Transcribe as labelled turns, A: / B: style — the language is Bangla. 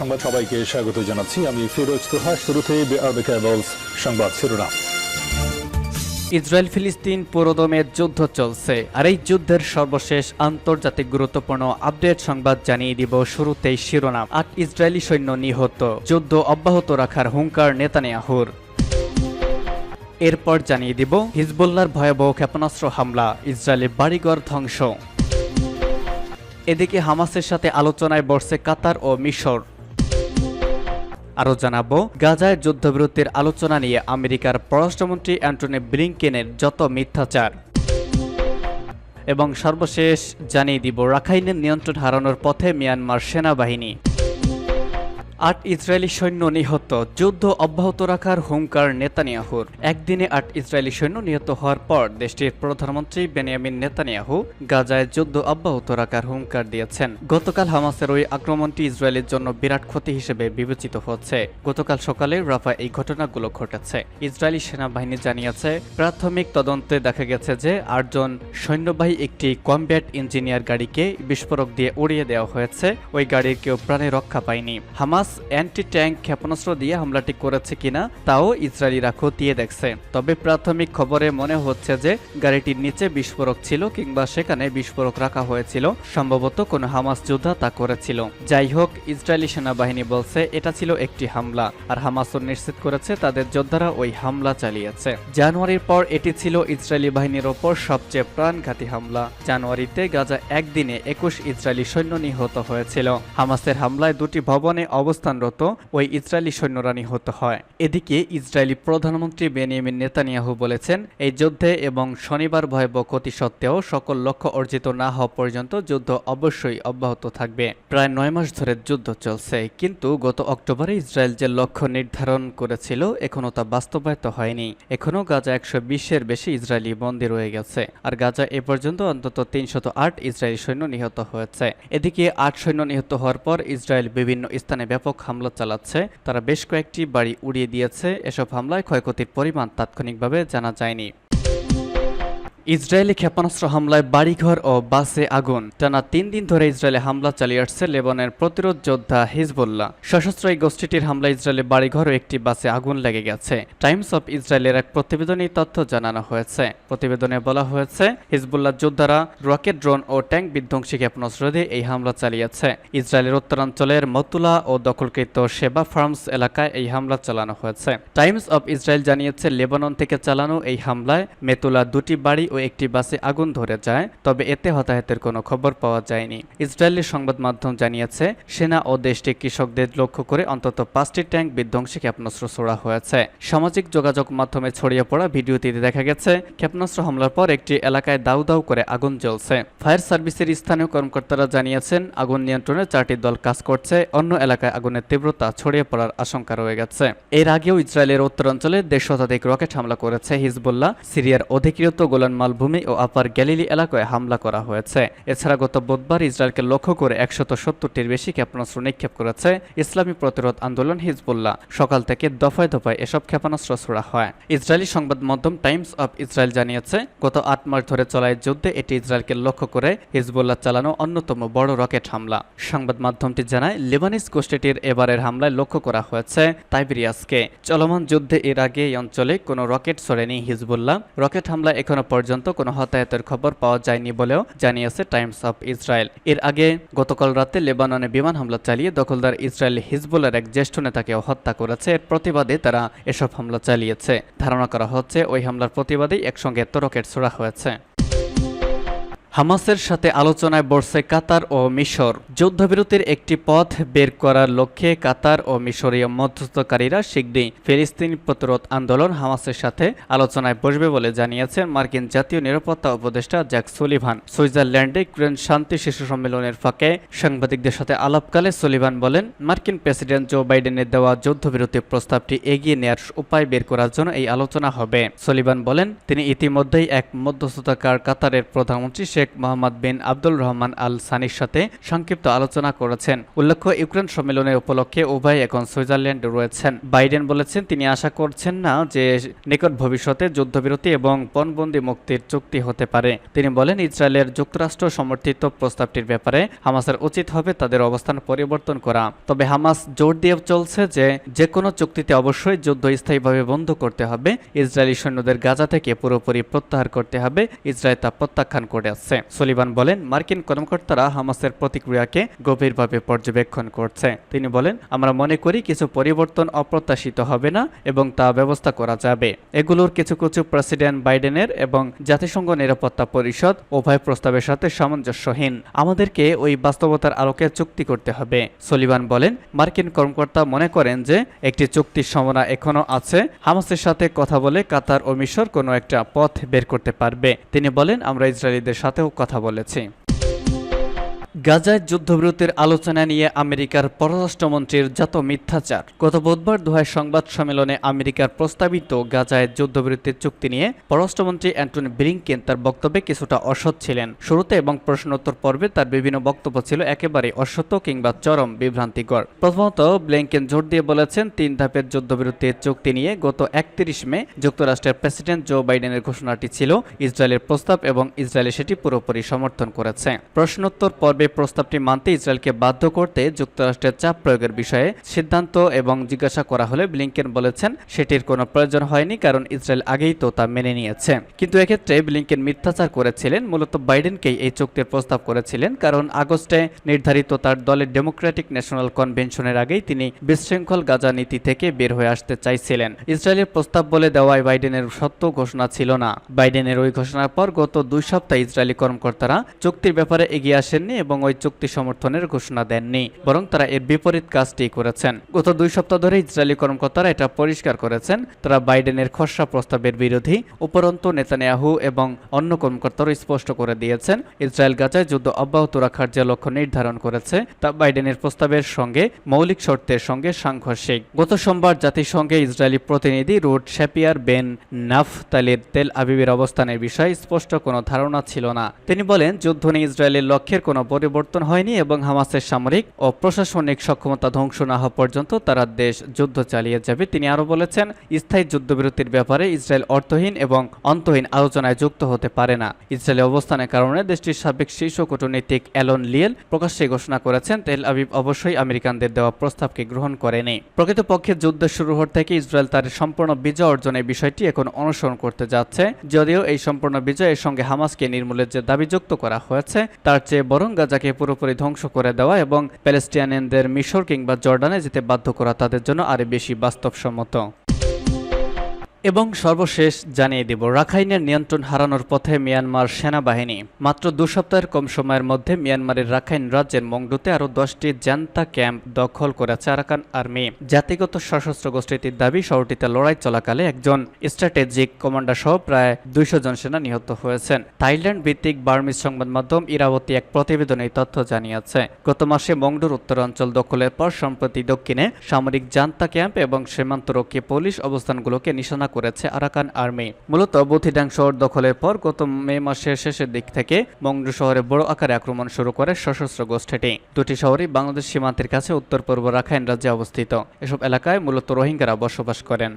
A: সংবাদ সবাইকে স্বাগত জানাচ্ছি আমি ফিরোজ তোহা শুরুতে সংবাদ শিরোনাম
B: ইসরায়েল ফিলিস্তিন পুরোদমের যুদ্ধ চলছে আর এই যুদ্ধের সর্বশেষ আন্তর্জাতিক গুরুত্বপূর্ণ আপডেট সংবাদ জানিয়ে দিব শুরুতেই শিরোনাম আট ইসরায়েলি সৈন্য নিহত যুদ্ধ অব্যাহত রাখার হুঙ্কার নেতানিয়াহুর এরপর জানিয়ে দিব হিজবুল্লার ভয়াবহ ক্ষেপণাস্ত্র হামলা ইসরায়েলি বাড়িঘর ধ্বংস এদিকে হামাসের সাথে আলোচনায় বসছে কাতার ও মিশর আরও জানাবো গাজায় যুদ্ধবিরতির আলোচনা নিয়ে আমেরিকার পররাষ্ট্রমন্ত্রী অ্যান্টনি ব্লিংকেনের যত মিথ্যাচার এবং সর্বশেষ জানিয়ে দিব রাখাইনের নিয়ন্ত্রণ হারানোর পথে মিয়ানমার সেনাবাহিনী আট ইসরায়েলি সৈন্য নিহত যুদ্ধ অব্যাহত রাখার হুঙ্কার নেতানিয়াহুর একদিনে আট ইসরায়েলি সৈন্য নিহত হওয়ার পর দেশটির প্রধানমন্ত্রী বেনিয়ামিন নেতানিয়াহু গাজায় যুদ্ধ অব্যাহত রাখার হুঙ্কার দিয়েছেন গতকাল হামাসের ওই আক্রমণটি ইসরায়েলের জন্য বিরাট ক্ষতি হিসেবে বিবেচিত হচ্ছে গতকাল সকালে রাফা এই ঘটনাগুলো ঘটেছে ইসরায়েলি সেনাবাহিনী জানিয়েছে প্রাথমিক তদন্তে দেখা গেছে যে আটজন সৈন্যবাহী একটি কমব্যাট ইঞ্জিনিয়ার গাড়িকে বিস্ফোরক দিয়ে উড়িয়ে দেওয়া হয়েছে ওই গাড়ির কেউ প্রাণে রক্ষা পায়নি হামাস অ্যান্টি ট্যাঙ্ক ক্ষেপণাস্ত্র দিয়ে হামলাটি করেছে কিনা তাও ইসরায়েলিরা খতিয়ে দেখছে তবে প্রাথমিক খবরে মনে হচ্ছে যে গাড়িটির নিচে বিস্ফোরক ছিল কিংবা সেখানে বিস্ফোরক রাখা হয়েছিল সম্ভবত কোনো হামাস যোদ্ধা তা করেছিল যাই হোক ইসরায়েলি সেনাবাহিনী বলছে এটা ছিল একটি হামলা আর হামাসও নিশ্চিত করেছে তাদের যোদ্ধারা ওই হামলা চালিয়েছে জানুয়ারির পর এটি ছিল ইসরায়েলি বাহিনীর ওপর সবচেয়ে প্রাণঘাতী হামলা জানুয়ারিতে গাজা একদিনে একুশ ইসরায়েলি সৈন্য নিহত হয়েছিল হামাসের হামলায় দুটি ভবনে অবস্থিত অবস্থানরত ওই ইসরায়েলি সৈন্যরা হতে হয় এদিকে ইসরায়েলি প্রধানমন্ত্রী বেনিয়ামিন নেতানিয়াহু বলেছেন এই যুদ্ধে এবং শনিবার ভয়াবহ ক্ষতি সত্ত্বেও সকল লক্ষ্য অর্জিত না হওয়া পর্যন্ত যুদ্ধ অবশ্যই অব্যাহত থাকবে প্রায় নয় মাস ধরে যুদ্ধ চলছে কিন্তু গত অক্টোবরে ইসরায়েল যে লক্ষ্য নির্ধারণ করেছিল এখনও তা বাস্তবায়িত হয়নি এখনও গাজা একশো বিশের বেশি ইসরায়েলি বন্দী রয়ে গেছে আর গাজা এ পর্যন্ত অন্তত তিনশত আট ইসরায়েলি সৈন্য নিহত হয়েছে এদিকে আট সৈন্য নিহত হওয়ার পর ইসরায়েল বিভিন্ন স্থানে ব্যাপক ব্যাপক হামলা চালাচ্ছে তারা বেশ কয়েকটি বাড়ি উড়িয়ে দিয়েছে এসব হামলায় ক্ষয়ক্ষতির পরিমাণ তাৎক্ষণিকভাবে জানা যায়নি ইসরায়েলি ক্ষেপণাস্ত্র হামলায় বাড়িঘর ও বাসে আগুন টানা তিন দিন ধরে ইসরায়েলে হামলা চালিয়ে আসছে লেবনের প্রতিরোধ যোদ্ধা হিজবুল্লাহ সশস্ত্র এই গোষ্ঠীটির হামলায় ইসরায়েলে বাড়িঘর ও একটি বাসে আগুন লেগে গেছে টাইমস অব ইসরায়েলের এক প্রতিবেদনে তথ্য জানানো হয়েছে প্রতিবেদনে বলা হয়েছে হিজবুল্লাহ যোদ্ধারা রকেট ড্রোন ও ট্যাঙ্ক বিধ্বংসী ক্ষেপণাস্ত্র দিয়ে এই হামলা চালিয়েছে ইসরায়েলের উত্তরাঞ্চলের মতুলা ও দখলকৃত সেবা ফার্মস এলাকায় এই হামলা চালানো হয়েছে টাইমস অব ইসরায়েল জানিয়েছে লেবানন থেকে চালানো এই হামলায় মেতুলা দুটি বাড়ি ও একটি বাসে আগুন ধরে যায় তবে এতে হতাহতের কোনো খবর পাওয়া যায়নি ইসরায়েলের সংবাদ মাধ্যম জানিয়েছে সেনা ও দেশটির কৃষকদের লক্ষ্য করে অন্তত পাঁচটি ট্যাঙ্ক বিধ্বংসী ক্ষেপণাস্ত্র ছোড়া হয়েছে সামাজিক যোগাযোগ মাধ্যমে ছড়িয়ে পড়া ভিডিওটিতে দেখা গেছে ক্ষেপণাস্ত্র হামলার পর একটি এলাকায় দাউ দাউ করে আগুন জ্বলছে ফায়ার সার্ভিসের স্থানীয় কর্মকর্তারা জানিয়েছেন আগুন নিয়ন্ত্রণে চারটি দল কাজ করছে অন্য এলাকায় আগুনের তীব্রতা ছড়িয়ে পড়ার আশঙ্কা রয়ে গেছে এর আগেও ইসরায়েলের উত্তরাঞ্চলে দেড় শতাধিক রকেট হামলা করেছে হিজবুল্লাহ সিরিয়ার অধিকৃত গোলান মালভূমি ও আপার গ্যালিলি এলাকায় হামলা করা হয়েছে এছাড়া গত বুধবার ইসরায়েলকে লক্ষ্য করে একশত সত্তরটির বেশি ক্ষেপণাস্ত্র নিক্ষেপ করেছে ইসলামী প্রতিরোধ আন্দোলন হিজবুল্লাহ সকাল থেকে দফায় দফায় এসব ক্ষেপণাস্ত্র ছোড়া হয় ইসরায়েলি সংবাদ মাধ্যম টাইমস অব ইসরায়েল জানিয়েছে গত আট মাস ধরে চলায় যুদ্ধে এটি ইসরায়েলকে লক্ষ্য করে হিজবুল্লাহ চালানো অন্যতম বড় রকেট হামলা সংবাদ মাধ্যমটি জানায় লেবানিস গোষ্ঠীটির এবারের হামলায় লক্ষ্য করা হয়েছে তাইবেরিয়াসকে চলমান যুদ্ধে এর আগে এই অঞ্চলে কোনো রকেট ছড়েনি হিজবুল্লাহ রকেট হামলা এখনো পর্যন্ত পর্যন্ত কোনো হতাহতের খবর পাওয়া যায়নি বলেও জানিয়েছে টাইমস অফ ইসরায়েল এর আগে গতকাল রাতে লেবাননে বিমান হামলা চালিয়ে দখলদার ইসরায়েল হিজবুলের এক জ্যেষ্ঠ নেতাকেও হত্যা করেছে এর প্রতিবাদে তারা এসব হামলা চালিয়েছে ধারণা করা হচ্ছে ওই হামলার প্রতিবাদেই একসঙ্গে তরকেট ছোড়া হয়েছে হামাসের সাথে আলোচনায় বসছে কাতার ও মিশর যুদ্ধবিরতির একটি পথ বের করার লক্ষ্যে কাতার ও মিশরীয় মধ্যস্থকারীরা শীঘ্রই ফিলিস্তিন প্রতিরোধ আন্দোলন হামাসের সাথে আলোচনায় বসবে বলে জানিয়েছেন মার্কিন জাতীয় নিরাপত্তা উপদেষ্টা জ্যাক সুলিভান সুইজারল্যান্ডে ইউক্রেন শান্তি শিশু সম্মেলনের ফাঁকে সাংবাদিকদের সাথে আলাপকালে সুলিভান বলেন মার্কিন প্রেসিডেন্ট জো বাইডেনের দেওয়া যুদ্ধবিরতির প্রস্তাবটি এগিয়ে নেয়ার উপায় বের করার জন্য এই আলোচনা হবে সুলিভান বলেন তিনি ইতিমধ্যেই এক মধ্যস্থতাকার কাতারের প্রধানমন্ত্রী শেখ মোহাম্মদ বিন আব্দুল রহমান আল সানির সাথে সংক্ষিপ্ত আলোচনা করেছেন উল্লেখ্য ইউক্রেন সম্মেলনের উপলক্ষে উভয় এখন সুইজারল্যান্ডে রয়েছেন বাইডেন বলেছেন তিনি আশা করছেন না যে নিকট ভবিষ্যতে যুদ্ধবিরতি এবং পণবন্দি মুক্তির চুক্তি হতে পারে তিনি বলেন ইসরায়েলের যুক্তরাষ্ট্র সমর্থিত প্রস্তাবটির ব্যাপারে হামাসের উচিত হবে তাদের অবস্থান পরিবর্তন করা তবে হামাস জোর দিয়ে চলছে যে যে কোনো চুক্তিতে অবশ্যই যুদ্ধ স্থায়ীভাবে বন্ধ করতে হবে ইসরায়েলি সৈন্যদের গাজা থেকে পুরোপুরি প্রত্যাহার করতে হবে ইসরায়েল তা প্রত্যাখ্যান করে আসছে করছে সলিবান বলেন মার্কিন কর্মকর্তারা হামাসের প্রতিক্রিয়াকে গভীরভাবে পর্যবেক্ষণ করছে তিনি বলেন আমরা মনে করি কিছু পরিবর্তন অপ্রত্যাশিত হবে না এবং তা ব্যবস্থা করা যাবে এগুলোর কিছু কিছু প্রেসিডেন্ট বাইডেনের এবং জাতিসংঘ নিরাপত্তা পরিষদ উভয় প্রস্তাবের সাথে সামঞ্জস্যহীন আমাদেরকে ওই বাস্তবতার আলোকে চুক্তি করতে হবে সলিবান বলেন মার্কিন কর্মকর্তা মনে করেন যে একটি চুক্তির সমনা এখনও আছে হামাসের সাথে কথা বলে কাতার ও মিশর কোনো একটা পথ বের করতে পারবে তিনি বলেন আমরা ইসরায়েলিদের সাথে সাথেও কথা বলেছে গাজায় যুদ্ধবিরতির আলোচনা নিয়ে আমেরিকার পররাষ্ট্রমন্ত্রীর যত মিথ্যাচার গত বুধবার দুহায় সংবাদ সম্মেলনে আমেরিকার প্রস্তাবিত গাজায় যুদ্ধবিরতির চুক্তি নিয়ে পররাষ্ট্রমন্ত্রী অ্যান্টনি ব্লিংকেন তার বক্তব্যে কিছুটা অসৎ ছিলেন শুরুতে এবং প্রশ্নোত্তর পর্বে তার বিভিন্ন বক্তব্য ছিল একেবারে অসত্য কিংবা চরম বিভ্রান্তিকর প্রথমত ব্লিংকেন জোর দিয়ে বলেছেন তিন ধাপের যুদ্ধবিরতির চুক্তি নিয়ে গত একত্রিশ মে যুক্তরাষ্ট্রের প্রেসিডেন্ট জো বাইডেনের ঘোষণাটি ছিল ইসরায়েলের প্রস্তাব এবং ইসরায়েল সেটি পুরোপুরি সমর্থন করেছে প্রশ্নোত্তর পর্ব তবে প্রস্তাবটি মানতে ইসরায়েলকে বাধ্য করতে যুক্তরাষ্ট্রের চাপ প্রয়োগের বিষয়ে সিদ্ধান্ত এবং জিজ্ঞাসা করা হলে ব্লিঙ্কেন বলেছেন সেটির কোনো প্রয়োজন হয়নি কারণ ইসরায়েল আগেই তো তা মেনে নিয়েছে কিন্তু এক্ষেত্রে ব্লিংকেন মিথ্যাচার করেছিলেন মূলত বাইডেনকেই এই চুক্তির প্রস্তাব করেছিলেন কারণ আগস্টে নির্ধারিত তার দলের ডেমোক্রেটিক ন্যাশনাল কনভেনশনের আগেই তিনি বিশৃঙ্খল গাজা নীতি থেকে বের হয়ে আসতে চাইছিলেন ইসরায়েলের প্রস্তাব বলে দেওয়ায় বাইডেনের সত্য ঘোষণা ছিল না বাইডেনের ওই ঘোষণার পর গত দুই সপ্তাহে ইসরায়েলি কর্মকর্তারা চুক্তির ব্যাপারে এগিয়ে আসেননি এবং ওই চুক্তি সমর্থনের ঘোষণা দেননি বরং তারা এর বিপরীত কাজটি করেছেন গত দুই সপ্তাহ ধরে ইসরায়েলি কর্মকর্তারা এটা পরিষ্কার করেছেন তারা বাইডেনের খসড়া প্রস্তাবের বিরোধী উপরন্ত নেতানিয়াহু এবং অন্য কর্মকর্তারও স্পষ্ট করে দিয়েছেন ইসরায়েল গাজায় যুদ্ধ অব্যাহত রাখার যে লক্ষ্য নির্ধারণ করেছে তা বাইডেনের প্রস্তাবের সঙ্গে মৌলিক শর্তের সঙ্গে সাংঘর্ষিক গত সোমবার জাতিসংঘে ইসরায়েলি প্রতিনিধি রুট শ্যাপিয়ার বেন নাফ নাফতালির তেল আবিবের অবস্থানের বিষয়ে স্পষ্ট কোনো ধারণা ছিল না তিনি বলেন যুদ্ধ নিয়ে ইসরায়েলের লক্ষ্যের কোনো পরিবর্তন হয়নি এবং হামাসের সামরিক ও প্রশাসনিক সক্ষমতা ধ্বংস না হওয়া পর্যন্ত তারা দেশ যুদ্ধ চালিয়ে যাবে তিনি আরও বলেছেন স্থায়ী যুদ্ধবিরতির ব্যাপারে ইসরায়েল অর্থহীন এবং অন্তহীন আলোচনায় যুক্ত হতে পারে না ইসরায়েলের অবস্থানের কারণে দেশটির সাবেক শীর্ষ কূটনীতিক অ্যালন লিয়েল প্রকাশ্যে ঘোষণা করেছেন তেল আবিব অবশ্যই আমেরিকানদের দেওয়া প্রস্তাবকে গ্রহণ করেনি প্রকৃতপক্ষে যুদ্ধ শুরু হওয়ার থেকে ইসরায়েল তার সম্পূর্ণ বিজয় অর্জনের বিষয়টি এখন অনুসরণ করতে যাচ্ছে যদিও এই সম্পূর্ণ বিজয়ের সঙ্গে হামাসকে নির্মূলের যে দাবি যুক্ত করা হয়েছে তার চেয়ে বরং গাজাকে পুরোপুরি ধ্বংস করে দেওয়া এবং প্যালেস্টিয়ানিয়ানদের মিশর কিংবা জর্ডানে যেতে বাধ্য করা তাদের জন্য আরও বেশি বাস্তবসম্মত এবং সর্বশেষ জানিয়ে দেব রাখাইনের নিয়ন্ত্রণ হারানোর পথে মিয়ানমার সেনাবাহিনী মাত্র দু সপ্তাহের কম সময়ের মধ্যে মিয়ানমারের রাখাইন রাজ্যের মংডুতে আরও দশটি জান্তা ক্যাম্প দখল করেছে আরাকান আর্মি জাতিগত সশস্ত্র গোষ্ঠীটির দাবি শহরটিতে লড়াই চলাকালে একজন স্ট্র্যাটেজিক কমান্ডার সহ প্রায় দুইশো জন সেনা নিহত হয়েছেন থাইল্যান্ড ভিত্তিক বার্মিজ সংবাদ মাধ্যম ইরাবতী এক প্রতিবেদনে এই তথ্য জানিয়েছে গত মাসে মংডুর উত্তরাঞ্চল দখলের পর সম্প্রতি দক্ষিণে সামরিক জান্তা ক্যাম্প এবং সীমান্তরক্ষী পুলিশ অবস্থানগুলোকে নিশানা করেছে আরাকান আর্মি মূলত বুথিডাং শহর দখলের পর গত মে মাসের শেষের দিক থেকে বঙ্গু শহরে বড় আকারে আক্রমণ শুরু করে সশস্ত্র গোষ্ঠীটি দুটি শহরই বাংলাদেশ সীমান্তের কাছে উত্তর পূর্ব রাখাইন রাজ্যে অবস্থিত এসব এলাকায় মূলত রোহিঙ্গারা বসবাস করেন